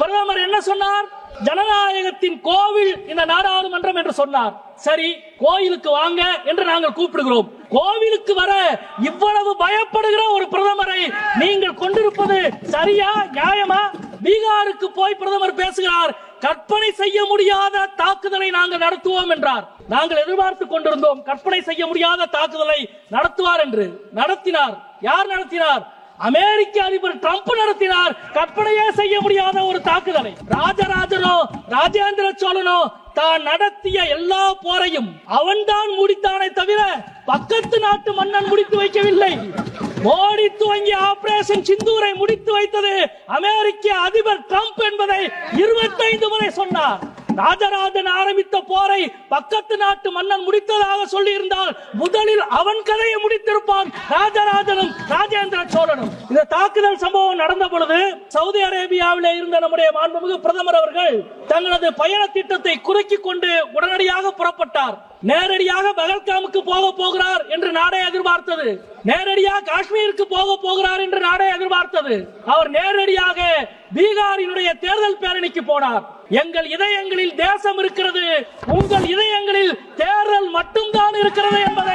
பிரதமர் என்ன சொன்னார்? ஜனநாயகத்தின் கோவில் இந்த நாடாளுமன்றம் என்று சொன்னார். சரி கோயிலுக்கு வாங்க என்று நாங்கள் கூப்பிடுகிறோம். கோவிலுக்கு வர இவ்வளவு பயப்படுகிற ஒரு பிரதமரை நீங்கள் கொண்டிருப்பது சரியா நியாயமா? பீகாருக்கு போய் பிரதமர் பேசுகிறார். கற்பனை செய்ய முடியாத தாக்குதலை நாங்கள் நடத்துவோம் என்றார். நாங்கள் எதிர்பார்த்து கொண்டிருந்தோம் கற்பனை செய்ய முடியாத தாக்குதலை நடத்துவார் என்று. நடத்தினார். யார் நடத்தினார்? அமெரிக்க அதிபர் டிரம்ப் நடத்தினார். கற்பனையே செய்ய முடியாத ஒரு தாக்குதலை. ராஜராஜனோ ராஜேந்திர சோழனோ தான் நடத்திய எல்லா போரையும் அவன்தான் முடித்தானே தவிர பக்கத்து நாட்டு மன்னன் முடித்து வைக்கவில்லை. மோடி துவங்கிய ஆபரேஷன் சிந்தூரை முடித்து வைத்தது அமெரிக்க அதிபர் ட்ரம்ப் என்பதை இருபத்தைந்து சொன்னார் ராஜராஜன் ஆரம்பித்த போரை பக்கத்து நாட்டு மன்னன் முடித்ததாக சொல்லி இருந்தால் முதலில் அவன் கதையை முடித்திருப்பான் ராஜராஜனும் ராஜேந்திர சோழனும். இந்த தாக்குதல் சம்பவம் நடந்த பொழுது சவுதி அரேபியாவில் இருந்த நம்முடைய மாண்புமிகு பிரதமர் அவர்கள் தங்களது பயண திட்டத்தை குறுக்கிக் கொண்டு உடனடியாக புறப்பட்டார். நேரடியாக பகல்காமுக்கு போக போகிறார் என்று நாடே எதிர்பார்த்தது. நேரடியாக காஷ்மீருக்கு போக போகிறார் என்று நாடே எதிர்பார்த்தது. அவர் நேரடியாக பீகாரினுடைய தேர்தல் பேரணிக்கு போனார். எங்கள் இதயங்களில் தேசம் இருக்கிறது. உங்கள் இதயங்களில் தேர்தல் மட்டும்தான் இருக்கிறது என்பதை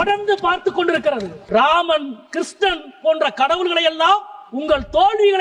தொடர்ந்து பார்த்துக் கொண்டிருக்கிறது. ராமன் கிருஷ்ணன் போன்ற கடவுள்களை எல்லாம் உங்கள் தோல்விகளை